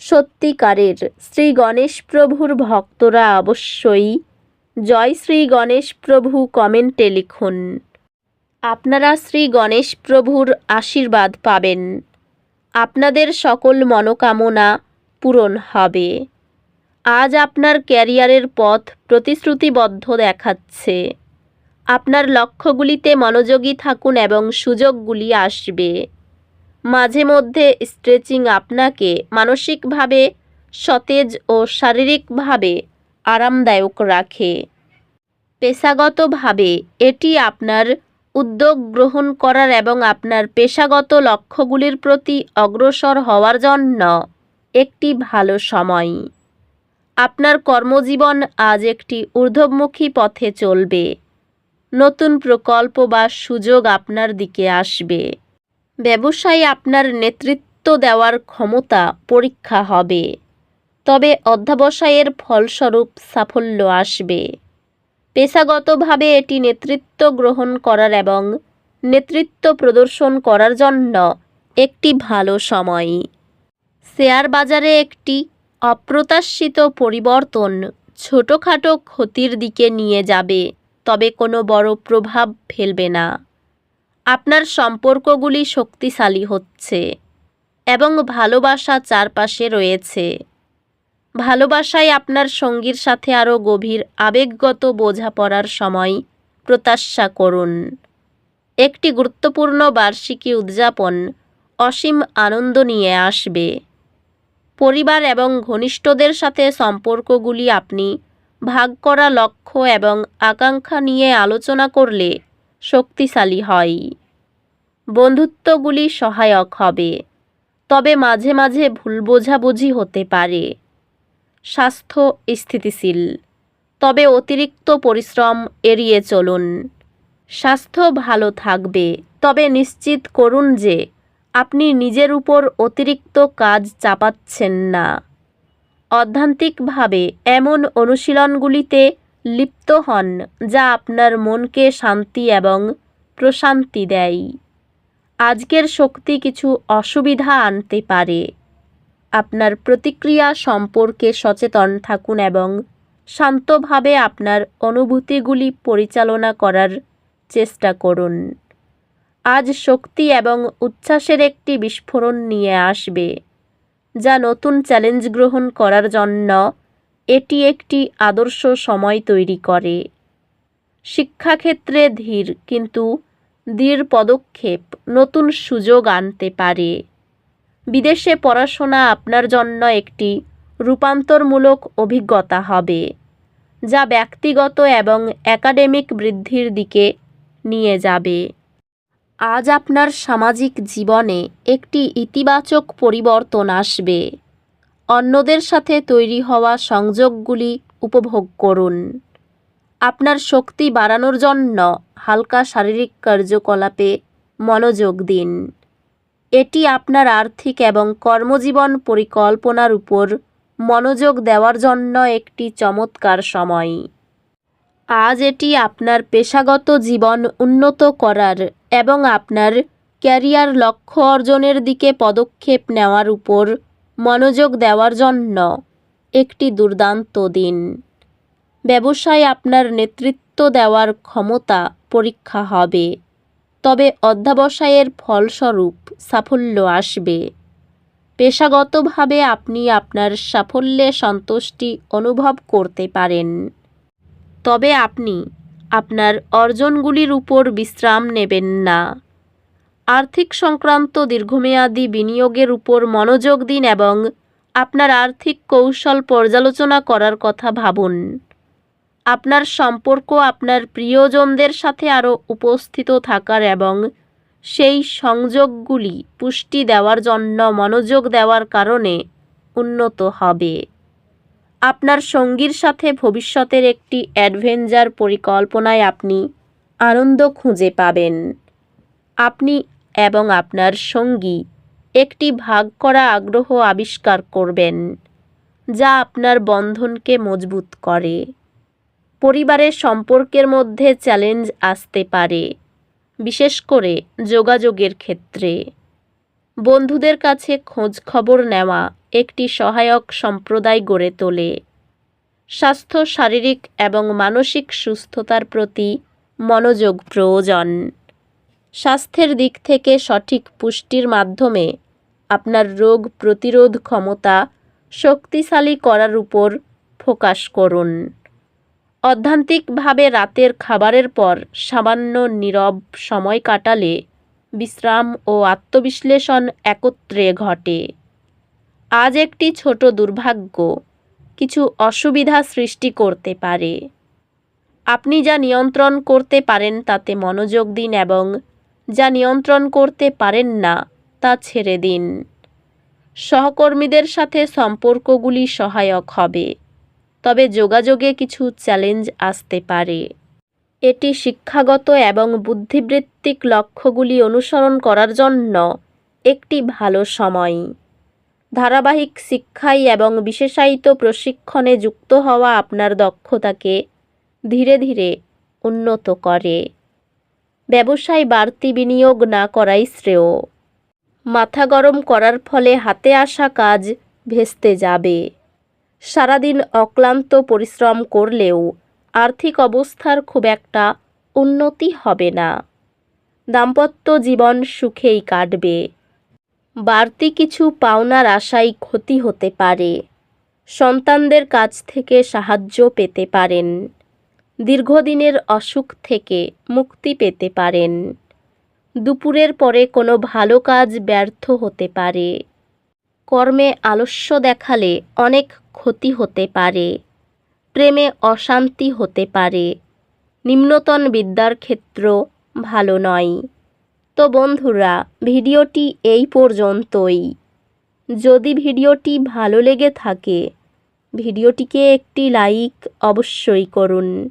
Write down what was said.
সত্যিকারের শ্রী গণেশ প্রভুর ভক্তরা অবশ্যই জয় শ্রী গণেশ প্রভু কমেন্টে লিখুন। আপনারা শ্রী গণেশ প্রভুর আশীর্বাদ পাবেন। আপনাদের সকল মনোকামনা পূরণ হবে। আজ আপনার ক্যারিয়ারের পথ প্রতিশ্রুতিবদ্ধ দেখাচ্ছে। আপনার লক্ষ্যগুলিতে মনোযোগী থাকুন এবং সুযোগগুলি আসবে। মাঝে মধ্যে স্ট্রেচিং আপনাকে মানসিকভাবে সতেজ ও শারীরিকভাবে আরামদায়ক রাখে। পেশাগতভাবে এটি আপনার উদ্যোগ গ্রহণ করার এবং আপনার পেশাগত লক্ষ্যগুলির প্রতি অগ্রসর হওয়ার জন্য একটি ভালো সময়। আপনার কর্মজীবন আজ একটি ঊর্ধ্বমুখী পথে চলবে। নতুন প্রকল্প বা সুযোগ আপনার দিকে আসবে। ব্যবসায় আপনার নেতৃত্ব দেওয়ার ক্ষমতা পরীক্ষা হবে। তবে অধ্যাবসায়ের ফলস্বরূপ সাফল্য আসবে। পেশাগতভাবে এটি নেতৃত্ব গ্রহণ করার এবং নেতৃত্ব প্রদর্শন করার জন্য একটি ভালো সময়। শেয়ার বাজারে একটি অপ্রত্যাশিত পরিবর্তন ছোটোখাটো ক্ষতির দিকে নিয়ে যাবে, তবে কোনো বড় প্রভাব ফেলবে না। আপনার সম্পর্কগুলি শক্তিশালী হচ্ছে এবং ভালোবাসা চারপাশে রয়েছে। ভালোবাসায় আপনার সঙ্গীর সাথে আরও গভীর আবেগগত বোঝাপড়ার সময় প্রত্যাশা করুন। একটি গুরুত্বপূর্ণ বার্ষিকী উদযাপন অসীম আনন্দ নিয়ে আসবে। পরিবার এবং ঘনিষ্ঠদের সাথে সম্পর্কগুলি আপনি ভাগ করা লক্ষ্য এবং আকাঙ্ক্ষা নিয়ে আলোচনা করলে শক্তিশালী হয়। বন্ধুত্বগুলি সহায়ক হবে। তবে মাঝে মাঝে ভুল বোঝাবুঝি হতে পারে। স্বাস্থ্য স্থিতিশীল। তবে অতিরিক্ত পরিশ্রম এড়িয়ে চলুন। স্বাস্থ্য ভালো থাকবে। তবে নিশ্চিত করুন যে আপনি নিজের উপর অতিরিক্ত কাজ চাপাচ্ছেন না। অধ্যান্তিকভাবে এমন অনুশীলনগুলিতে লিপ্ত হন, যা আপনার মনকে শান্তি এবং প্রশান্তি দেয়। আজকের শক্তি কিছু অসুবিধা আনতে পারে। আপনার প্রতিক্রিয়া সম্পর্কে সচেতন থাকুন এবং শান্তভাবে আপনার অনুভূতিগুলি পরিচালনা করার চেষ্টা করুন। আজ শক্তি এবং উচ্ছ্বাসের একটি বিস্ফোরণ নিয়ে আসবে, যা নতুন চ্যালেঞ্জ গ্রহণ করার জন্য এটি একটি আদর্শ সময় তৈরি করে। শিক্ষাক্ষেত্রে ধীর, কিন্তু দৃঢ় পদক্ষেপ নতুন সুযোগ আনতে পারে। বিদেশে পড়াশোনা আপনার জন্য একটি রূপান্তরমূলক অভিজ্ঞতা হবে, যা ব্যক্তিগত এবং একাডেমিক বৃদ্ধির দিকে নিয়ে যাবে। আজ আপনার সামাজিক জীবনে একটি ইতিবাচক পরিবর্তন আসবে। অন্যদের সাথে তৈরি হওয়া সংযোগগুলি উপভোগ করুন। আপনার শক্তি বাড়ানোর জন্য হালকা শারীরিক কার্যকলাপে মনোযোগ দিন। এটি আপনার আর্থিক এবং কর্মজীবন পরিকল্পনার উপর মনোযোগ দেওয়ার জন্য একটি চমৎকার সময়। আজ এটি আপনার পেশাগত জীবন উন্নত করার এবং আপনার ক্যারিয়ার লক্ষ্য অর্জনের দিকে পদক্ষেপ নেওয়ার উপর মনোযোগ দেওয়ার জন্য একটি দুর্দান্ত দিন। ব্যবসায় আপনার নেতৃত্ব দেওয়ার ক্ষমতা পরীক্ষা হবে। তবে অধ্যাবসায়ের ফলস্বরূপ সাফল্য আসবে। পেশাগতভাবে আপনি আপনার সাফল্যে সন্তুষ্টি অনুভব করতে পারেন। তবে আপনি আপনার অর্জনগুলির উপর বিশ্রাম নেবেন না। আর্থিক সংক্রান্ত দীর্ঘমেয়াদী বিনিয়োগের উপর মনোযোগ দিন এবং আপনার আর্থিক কৌশল পর্যালোচনা করার কথা ভাবুন। আপনার সম্পর্ক আপনার প্রিয়জনদের সাথে আরও উপস্থিত থাকার এবং সেই সংযোগগুলি পুষ্টি দেওয়ার জন্য মনোযোগ দেওয়ার কারণে উন্নত হবে। আপনার সঙ্গীর সাথে ভবিষ্যতের একটি অ্যাডভেঞ্চার পরিকল্পনায় আপনি আনন্দ খুঁজে পাবেন। আপনি এবং আপনার সঙ্গী একটি ভাগ করা আগ্রহ আবিষ্কার করবেন, যা আপনার বন্ধনকে মজবুত করে। পরিবারের সম্পর্কের মধ্যে চ্যালেঞ্জ আসতে পারে, বিশেষ করে যোগাযোগের ক্ষেত্রে। বন্ধুদের কাছে খোঁজ খবর নেওয়া একটি সহায়ক সম্প্রদায় গড়ে তোলে। স্বাস্থ্য, শারীরিক এবং মানসিক সুস্থতার প্রতি মনোযোগ প্রয়োজন। স্বাস্থ্যের দিক থেকে সঠিক পুষ্টির মাধ্যমে আপনার রোগ প্রতিরোধ ক্ষমতা শক্তিশালী করার উপর ফোকাস করুন। অধ্যান্তিকভাবে রাতের খাবারের পর সামান্য নীরব সময় কাটালে বিশ্রাম ও আত্মবিশ্লেষণ একত্রে ঘটে। আজ একটি ছোট দুর্ভাগ্য, কিছু অসুবিধা সৃষ্টি করতে পারে। আপনি যা নিয়ন্ত্রণ করতে পারেন তাতে মনোযোগ দিন এবং যা নিয়ন্ত্রণ করতে পারেন না, তা ছেড়ে দিন। সহকর্মীদের সাথে সম্পর্কগুলি সহায়ক হবে, তবে যোগাযোগে কিছু চ্যালেঞ্জ আসতে পারে। এটি শিক্ষাগত এবং বুদ্ধিবৃত্তিক লক্ষ্যগুলি অনুসরণ করার জন্য একটি ভালো সময়। ধারাবাহিক শিক্ষায় এবং বিশেষায়িত প্রশিক্ষণে যুক্ত হওয়া আপনার দক্ষতাকে ধীরে ধীরে উন্নত করে। ব্যবসায় বাড়তি বিনিয়োগ না করাই শ্রেয়। মাথা গরম করার ফলে হাতে আসা কাজ ভেস্তে যাবে। সারাদিন অক্লান্ত পরিশ্রম করলেও আর্থিক অবস্থার খুব একটা উন্নতি হবে না। দাম্পত্য জীবন সুখেই কাটবে। বাড়তি কিছু পাওনার আশায় ক্ষতি হতে পারে। সন্তানদের কাছ থেকে সাহায্য পেতে পারেন। দীর্ঘদিনের অসুখ থেকে মুক্তি পেতে পারেন। দুপুরের পরে কোনো ভালো কাজ ব্যর্থ হতে পারে। কর্মে আলস্য দেখালে অনেক ক্ষতি হতে পারে। প্রেমে অশান্তি হতে পারে। নিম্নতন বিদ্যার ক্ষেত্র ভালো নয়। তো বন্ধুরা, ভিডিওটি এই পর্যন্তই। যদি ভিডিওটি ভালো লেগে থাকে, ভিডিওটিকে একটি লাইক অবশ্যই করুন।